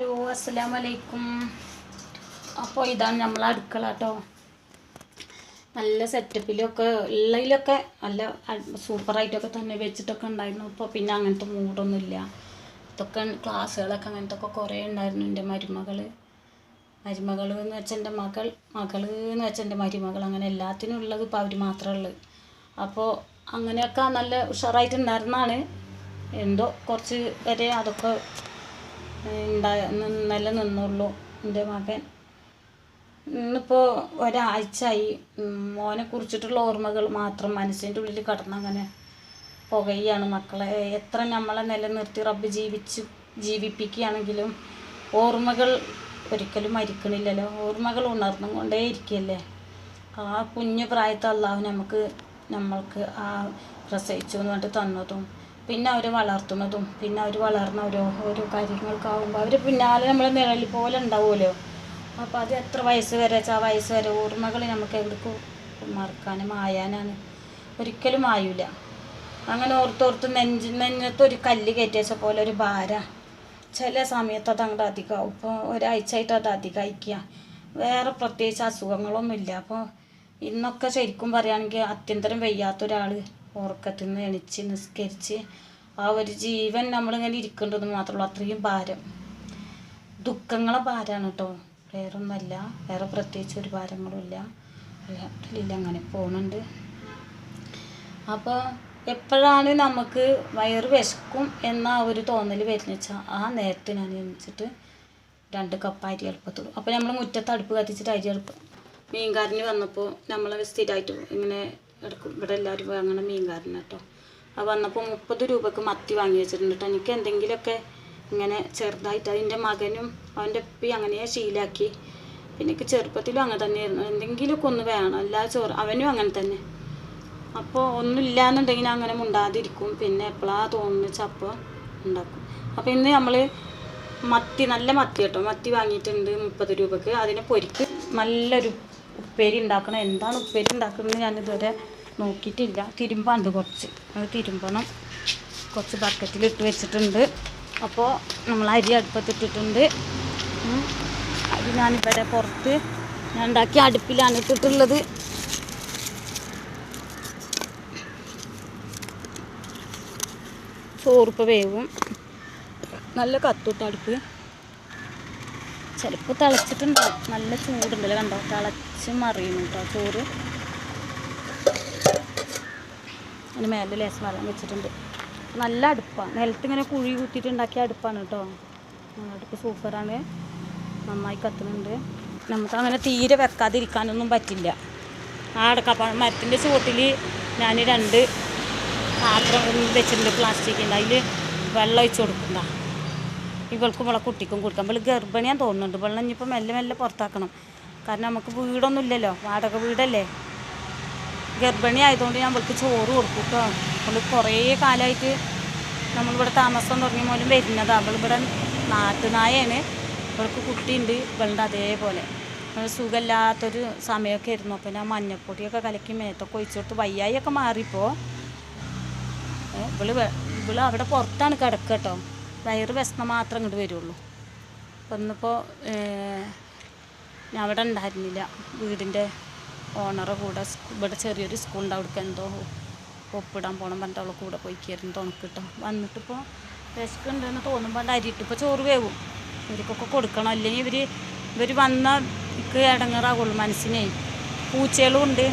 Hello അസ്സാം വലൈക്കും അപ്പോൾ ഇതാണ് നമ്മൾ അടുക്കള കേട്ടോ നല്ല സെറ്റപ്പിലൊക്കെ ഉള്ളതിലൊക്കെ നല്ല സൂപ്പറായിട്ടൊക്കെ തന്നെ വെച്ചിട്ടൊക്കെ ഉണ്ടായിരുന്നു. ഇപ്പോൾ പിന്നെ അങ്ങനത്തെ മൂടൊന്നുമില്ല. ഇതൊക്കെ ക്ലാസ്സുകളൊക്കെ അങ്ങനത്തെ ഒക്കെ കുറേ ഉണ്ടായിരുന്നു എന്റെ മരുമകൾ മരുമകൾ എന്ന് വെച്ചാൽ എന്റെ മകൾ മകൾ എന്ന് വെച്ചാൽ എന്റെ മരുമകൾ. അങ്ങനെ എല്ലാത്തിനും ഉള്ളത് ഇപ്പോൾ അവർ മാത്രമേ ഉള്ളൂ. അപ്പോൾ അങ്ങനെയൊക്കെ നല്ല ഉഷാറായിട്ടുണ്ടായിരുന്നാണ് എന്തോ കുറച്ച് വരെ അതൊക്കെ ഉണ്ടായ നിന്നല്ലേ നിന്നുള്ളൂ എന്റെ മകൻ. ഇന്നിപ്പോൾ ഒരാഴ്ചയായി. മോനെ കുറിച്ചിട്ടുള്ള ഓർമ്മകൾ മാത്രം മനസ്സിന്റെ ഉള്ളിൽ കടന്നങ്ങനെ പുകയാണ് മക്കളെ. എത്ര നമ്മളെ നിലനിർത്തി റബ്ബ് ജീവിച്ച് ജീവിപ്പിക്കുകയാണെങ്കിലും ഓർമ്മകൾ ഒരിക്കലും മരിക്കണില്ലല്ലോ. ഓർമ്മകൾ ഉണർന്നും കൊണ്ടേ ഇരിക്കുകയല്ലേ. ആ കുഞ്ഞു പ്രായത്തെ അള്ളാഹു നമുക്ക് നമ്മൾക്ക് ആ പ്രസവിച്ചു എന്ന് പറഞ്ഞിട്ട് തന്നതും പിന്നെ അവർ വളർത്തുന്നതും പിന്നെ അവർ വളർന്ന ഓരോ ഓരോ കാര്യങ്ങൾക്കാവുമ്പോൾ അവർ പിന്നാലെ നമ്മളെ നിഴൽ പോലെ ഉണ്ടാവുമല്ലോ. അപ്പോൾ അത് എത്ര വയസ്സ് വരെ വെച്ചാൽ ആ വയസ്സ് വരെ ഓർമ്മകൾ നമുക്ക് എവിടേക്കും മറക്കാനും മായാനാണ്. ഒരിക്കലും മായൂല. അങ്ങനെ ഓർത്തോർത്ത് നെഞ്ച് നെഞ്ഞത്ത് ഒരു കല്ല് കയറ്റിയച്ച പോലെ ഒരു ഭാര. ചില സമയത്ത് അത് അങ്ങോട്ട് അധികമാവും ഇപ്പോൾ ഒരാഴ്ചയായിട്ട് അത് അധികമായിക്കുക വേറെ പ്രത്യേകിച്ച് അസുഖങ്ങളൊന്നുമില്ല. അപ്പോൾ ഇന്നൊക്കെ ശരിക്കും പറയുകയാണെങ്കിൽ അത്യന്തരം വയ്യാത്ത ഒരാൾ ഉറക്കത്തിൽ നിന്ന് എണിച്ച് നിസ്കരിച്ച് ആ ഒരു ജീവൻ നമ്മളിങ്ങനെ ഇരിക്കേണ്ടത് മാത്രമേ ഉള്ളൂ. അത്രയും ഭാരം. ദുഃഖങ്ങളെ ഭാരമാണ് കേട്ടോ. വേറൊന്നുമല്ല. വേറെ പ്രത്യേകിച്ച് ഒരു ഭാരങ്ങളുമില്ല. അല്ല അങ്ങനെ പോകുന്നുണ്ട് അപ്പോൾ എപ്പോഴാണ് നമുക്ക് വയറ് വിശക്കും എന്ന ആ ഒരു തോന്നൽ വരുന്ന വെച്ചാൽ ആ നേരത്തെ ഞാൻ എണിച്ചിട്ട് രണ്ട് കപ്പ് അരി എളുപ്പത്തുള്ളൂ. അപ്പോൾ നമ്മൾ മുറ്റത്ത് അടുപ്പ് കത്തിച്ചിട്ട് അരി എളുപ്പം. മീൻകാരന് വന്നപ്പോൾ നമ്മൾ സ്ഥിരമായിട്ട് ഇങ്ങനെ എടുക്കും ഇവിടെ എല്ലാവരും വാങ്ങണ മീൻകാരൻ കേട്ടോ അത് വന്നപ്പോൾ മുപ്പത് രൂപക്ക് മത്തി വാങ്ങി വെച്ചിട്ടുണ്ട് കേട്ടോ എനിക്ക് എന്തെങ്കിലുമൊക്കെ ഇങ്ങനെ ചെറുതായിട്ട് അതിന്റെ മകനും അവന്റെ ഉപ്പി അങ്ങനെ ശീലാക്കി. പിന്നെ എനിക്ക് ചെറുപ്പത്തിലും അങ്ങനെ തന്നെയായിരുന്നു. എന്തെങ്കിലുമൊക്കെ ഒന്ന് വേണം. എല്ലാ ചോറ് അവനും അങ്ങനെ തന്നെ. അപ്പോൾ ഒന്നുമില്ല എന്നുണ്ടെങ്കിൽ അങ്ങനെ മുണ്ടാതിരിക്കും. പിന്നെ എപ്പോഴാണ് തോന്നുന്നത് അപ്പോൾ ഉണ്ടാക്കും. അപ്പോൾ ഇന്ന് നമ്മൾ മത്തി നല്ല മത്തി കേട്ടോ മത്തി വാങ്ങിയിട്ടുണ്ട് മുപ്പത് രൂപക്ക്. അതിനെ പൊരിക്ക്. നല്ലൊരു ഉപ്പേരി ഉണ്ടാക്കണം. എന്താണ് ഉപ്പേരി ഉണ്ടാക്കുന്നത് ഞാൻ ഇതുവരെ നോക്കിയിട്ടില്ല. തിരുമ്പാണ്ട് കുറച്ച്. അത് തിരുമ്പണം. കുറച്ച് ബക്കറ്റിലിട്ട് വെച്ചിട്ടുണ്ട്. അപ്പോൾ നമ്മൾ അരി അടുപ്പത്തിട്ടിട്ടുണ്ട്. അരി ഞാനിവിടെ പുറത്ത് ഞാൻ ഉണ്ടാക്കിയ അടുപ്പിലാണ് ഇട്ടിട്ടുള്ളത്. ചോറിപ്പോൾ വേവും. നല്ല കത്തുട്ട് അടുപ്പ്. ചിലപ്പോൾ തിളച്ചിട്ടുണ്ടാവും നല്ല ചൂടുണ്ടല്ലോ കണ്ടോ? തിളച്ച് മറിയുന്നു കേട്ടോ ചോറ്. അതിന് മേലെ ലേശം വെള്ളം വെച്ചിട്ടുണ്ട്. നല്ല അടുപ്പാണ്. നിലത്ത് ഇങ്ങനെ കുഴി കുത്തിയിട്ടുണ്ടാക്കിയ അടുപ്പാണ് കേട്ടോ അടുപ്പ് സൂപ്പറാണ്. നന്നായി കത്തുന്നുണ്ട്. നമുക്ക് അങ്ങനെ തീരെ വെക്കാതിരിക്കാനൊന്നും പറ്റില്ല. ആ അടക്കപ്പ മരത്തിന്റെ ചുവട്ടിൽ ഞാൻ രണ്ട് പാത്രം വെച്ചിട്ടുണ്ട് പ്ലാസ്റ്റിക്കിന്റെ അതിൽ വെള്ളം ഒഴിച്ചു കൊടുക്കണ്ട ഇവൾക്കും ഇവളെ കുട്ടിക്കും കൊടുക്കാം. ഇവൾ ഗർഭിണിയാൻ തോന്നുന്നുണ്ട്. വെള്ളം ഇനിയിപ്പോൾ മെല്ലെ മെല്ലെ പുറത്താക്കണം. കാരണം നമുക്ക് വീടൊന്നും ഇല്ലല്ലോ. വാടക വീടല്ലേ? ഗർഭിണി ആയതുകൊണ്ട് ഞാൻ ഇവൾക്ക് ചോറ് കൊടുക്കും കേട്ടോ അവൾ കുറേ കാലമായിട്ട് നമ്മളിവിടെ താമസം തുടങ്ങിയ പോലും വരുന്നത്. അവളിവിടെ നാട്ടുനായാണ്. ഇവൾക്ക് കുട്ടിയുണ്ട്. ഇവളുടെ അതേപോലെ. സുഖമില്ലാത്തൊരു സമയമൊക്കെ ആയിരുന്നു. അപ്പം ഞാൻ മഞ്ഞപ്പൊടിയൊക്കെ കലക്കി മേത്തൊക്കെ ഒഴിച്ചു കൊടുത്ത് വയ്യായിയൊക്കെ മാറിപ്പോൾ ഏ, ഇവൾ ഇവൾ അവിടെ പുറത്താണ് കിടക്കുക കേട്ടോ വയറ് വിശന്ന മാത്രം ഇങ്ങോട്ട് വരുള്ളൂ. അപ്പം ഇന്നിപ്പോൾ ഞാൻ അവിടെ ഉണ്ടായിരുന്നില്ല വീടിന്റെ ഓണറെ കൂടെ ഇവിടെ ചെറിയൊരു സ്കൂളുണ്ട് അവിടേക്ക് എന്തോ ഒപ്പിടാൻ പോകണം പറഞ്ഞിട്ട് അവളെ കൂടെ പോയി കയറുന്നു തുണക്കിട്ടോ വന്നിട്ടിപ്പോൾ വിശക്കുണ്ടെന്ന് തോന്നുമ്പോൾ അരിയിട്ട് ഇപ്പോൾ ചോറ് വേവും. ഇവർക്കൊക്കെ കൊടുക്കണം. അല്ലെങ്കിൽ ഇവർ ഇവർ വന്ന ഇക്ക് ഇടങ്ങാറാവുള്ളൂ മനസ്സിനെ. പൂച്ചകളും ഉണ്ട്.